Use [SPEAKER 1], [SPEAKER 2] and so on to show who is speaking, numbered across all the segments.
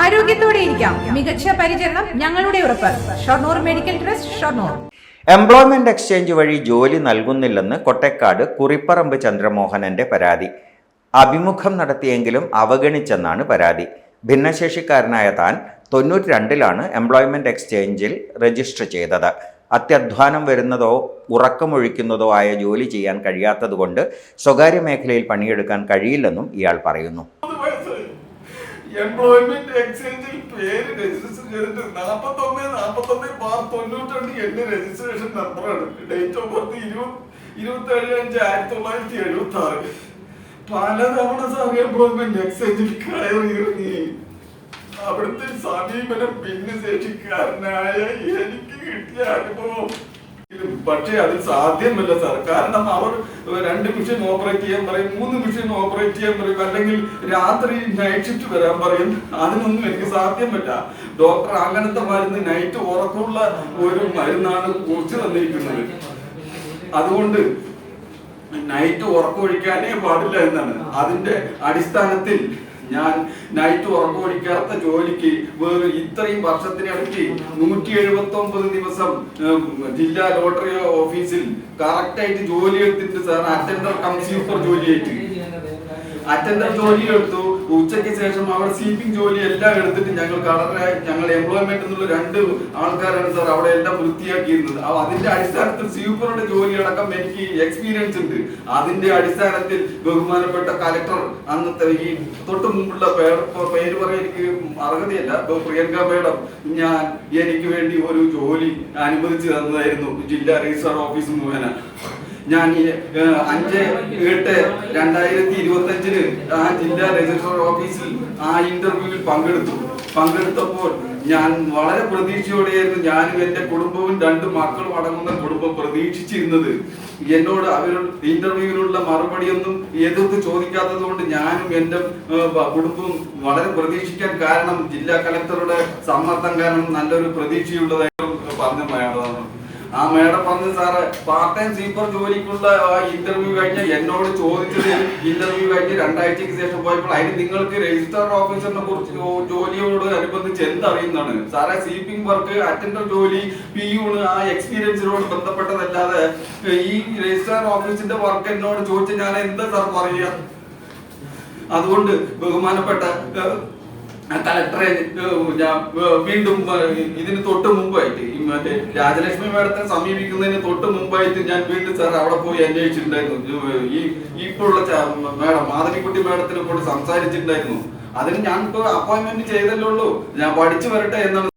[SPEAKER 1] ആരോഗ്യത്തോടെ ഇരിക്കാം. മികച്ച പരിചരണം ഞങ്ങളുടെ ഉറപ്പ്. Shoranur medical trust Shoranur.
[SPEAKER 2] Employment exchange വഴി ജോലി നൽകുന്നില്ലെന്ന് കൊട്ടേക്കാട് കുറിപ്പറമ്പ് ചന്ദ്രമോഹനന്റെ പരാതി. അഭിമുഖം നടത്തിയെങ്കിലും അവഗണിച്ചെന്നാണ് പരാതി. ഭിന്നശേഷിക്കാരനായ താൻ തൊണ്ണൂറ്റി രണ്ടിലാണ് എംപ്ലോയ്മെന്റ് എക്സ്ചേഞ്ചിൽ രജിസ്റ്റർ ചെയ്തത്. അത്യധ്വാനം വരുന്നതോ ഉറക്കമൊഴിക്കുന്നതോ ആയ ജോലി ചെയ്യാൻ കഴിയാത്തതുകൊണ്ട് സ്വകാര്യ മേഖലയിൽ പണിയെടുക്കാൻ കഴിയില്ലെന്നും ഇയാൾ പറയുന്നു.
[SPEAKER 3] എംപ്ലോയ്മെന്റ് എക്സ്ചേഞ്ചിൽ പേര് രജിസ്റ്റർ ചെയ്തിട്ട് നാപ്പത്തൊന്ന് നാപ്പത്തൊന്ന് ബാർ തൊണ്ണൂറ്റി എന്റെ രജിസ്ട്രേഷൻ നമ്പറാണ് ഡേറ്റ് ഓഫ് ബർത്ത് ഇരുപത് ഇരുപത്തി ഏഴ് അഞ്ച് ആയിരത്തി തൊള്ളായിരത്തി എഴുപത്തി ആറ് പലതവണ സാർ എംപ്ലോയ്മെന്റ് എക്സ്ചേഞ്ചിൽ കയറി ഇറങ്ങി അവിടുത്തെ സമീപനം ഭിന്നശേഷിക്കാരനായ എനിക്ക് കിട്ടിയ അനുഭവം. പക്ഷേ അതിൽ സാധ്യമല്ല സാർ. കാരണം അവർ രണ്ട് മിഷൻ ഓപ്പറേറ്റ് ചെയ്യാൻ പറയും മൂന്ന് മിഷൻ ഓപ്പറേറ്റ് ചെയ്യാൻ പറയും അല്ലെങ്കിൽ രാത്രി നൈറ്റ് ഷിഫ്റ്റ് വരാൻ പറയും. അതിനൊന്നും എനിക്ക് സാധ്യമല്ല. ഡോക്ടർ അങ്ങനത്തെ മരുന്ന് നൈറ്റ് ഉറക്കമുള്ള ഒരു മരുന്നാണ് കുറിച്ച് തന്നിരിക്കുന്നത്. അതുകൊണ്ട് നൈറ്റ് ഉറക്കമൊഴിക്കാനേ പാടില്ല എന്നാണ്. അതിന്റെ അടിസ്ഥാനത്തിൽ ഞാൻ നൈറ്റ് ഉറക്കമൊഴിക്കാത്ത ജോലിക്ക് വേറെ ഇത്രയും വർഷത്തിനിടയ്ക്ക് നൂറ്റി എഴുപത്തി ഒമ്പത് ദിവസം ജില്ലാ ലോട്ടറി ഓഫീസിൽ കറക്റ്റായിട്ട് ജോലി എടുത്തിട്ട് സാർ അറ്റൻഡർ കം ജോലി ജോലിയായിട്ട് അറ്റൻഡർ ജോലി എടുത്തു. ഉച്ചയ്ക്ക് ശേഷം അവർ സീപ്പിംഗ് ജോലി എല്ലാം എടുത്തിട്ട് ഞങ്ങൾ കളറെ ഞങ്ങൾ എംപ്ലോയ്മെന്റ് എന്നുള്ള രണ്ട് ആൾക്കാരാണ് സാർ അവിടെ എല്ലാം വൃത്തിയാക്കിയിരുന്നത്. അതിന്റെ അടിസ്ഥാനത്തിൽ സ്വീപ്പറുടെ ജോലി അടക്കം എനിക്ക് എക്സ്പീരിയൻസ് ഉണ്ട്. അതിന്റെ അടിസ്ഥാനത്തിൽ ബഹുമാനപ്പെട്ട കലക്ടർ അന്നത്തെ ഈ തൊട്ട് മുമ്പുള്ള പേര് പേര് പറയാൻ എനിക്ക് അർഹതയല്ല. പ്രിയങ്ക മേഡം ഞാൻ എനിക്ക് വേണ്ടി ഒരു ജോലി അനുവദിച്ചു തന്നതായിരുന്നു. ജില്ലാ രജിസ്ട്രാർ ഓഫീസ് മുഖേന. ഞാൻ അഞ്ച് എട്ട് രണ്ടായിരത്തി ഇരുപത്തി അഞ്ചിന് ആ ജില്ലാ രജിസ്ട്രാർ ഓഫീസിൽ ആ ഇന്റർവ്യൂവിൽ പങ്കെടുത്തു. പങ്കെടുത്തപ്പോൾ ഞാൻ വളരെ പ്രതീക്ഷയോടെയായിരുന്നു ഞാനും എന്റെ കുടുംബവും രണ്ട് മക്കളും അടങ്ങുന്ന കുടുംബം പ്രതീക്ഷിച്ചിരുന്നത്. എന്നോട് അവർ ഇന്റർവ്യൂവിനുള്ള മറുപടിയൊന്നും എതിർത്ത് ചോദിക്കാത്തത് കൊണ്ട് ഞാനും എന്റെ കുടുംബവും വളരെ പ്രതീക്ഷിക്കാൻ കാരണം ജില്ലാ കലക്ടറുടെ സമ്മർദ്ദം കാരണം നല്ലൊരു പ്രതീക്ഷയുള്ളതായിരുന്നു പറഞ്ഞു ആ മേഡം പറഞ്ഞു സാറ് പാർട്ട് ടൈം സ്വീപ്പർ ജോലിക്കുള്ള ഇന്റർവ്യൂ കഴിഞ്ഞ എന്നോട് ചോദിച്ചത് ഇന്റർവ്യൂ കഴിഞ്ഞ് രണ്ടാഴ്ചക്ക് ശേഷം പോയപ്പോൾ അതിന് നിങ്ങൾക്ക് രജിസ്റ്റർ ഓഫീസറിനെ കുറിച്ച് ജോലിയോട് അനുബന്ധിച്ച് എന്തറിയുന്നതാണ്? സാറെ സ്വീപ്പിംഗ് വർക്ക് അറ്റൻഡർ ജോലി പി ആ എക്സ്പീരിയൻസിനോട് ബന്ധപ്പെട്ടതല്ലാതെ ഈ രജിസ്ട്രാർ ഓഫീസിന്റെ വർക്ക് എന്നോട് ചോദിച്ച ഞാൻ എന്താ സാർ പറയുക? അതുകൊണ്ട് ബഹുമാനപ്പെട്ട ഏഹ്, ഞാൻ വീണ്ടും ഇതിന് തൊട്ട് മുമ്പായിട്ട് മറ്റേ രാജലക്ഷ്മി മേഡത്തെ സമീപിക്കുന്നതിന് തൊട്ട് മുമ്പായിട്ട് ഞാൻ വീണ്ടും സാർ അവിടെ പോയി അന്വേഷിച്ചിട്ടുണ്ടായിരുന്നു. ഈ ഇപ്പോഴുള്ള മേഡം മാധവിക്കുട്ടി മേഡത്തിനെ കൂടി സംസാരിച്ചിട്ടുണ്ടായിരുന്നു. അതിന് ഞാൻ ഇപ്പൊ അപ്പോയിന്റ്മെന്റ് ചെയ്തല്ലേ ഉള്ളൂ. ഞാൻ പഠിച്ചു വരട്ടെ എന്നാണ്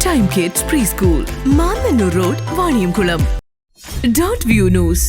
[SPEAKER 4] time kids preschool Mannanur road Vaniyamkulam dot view news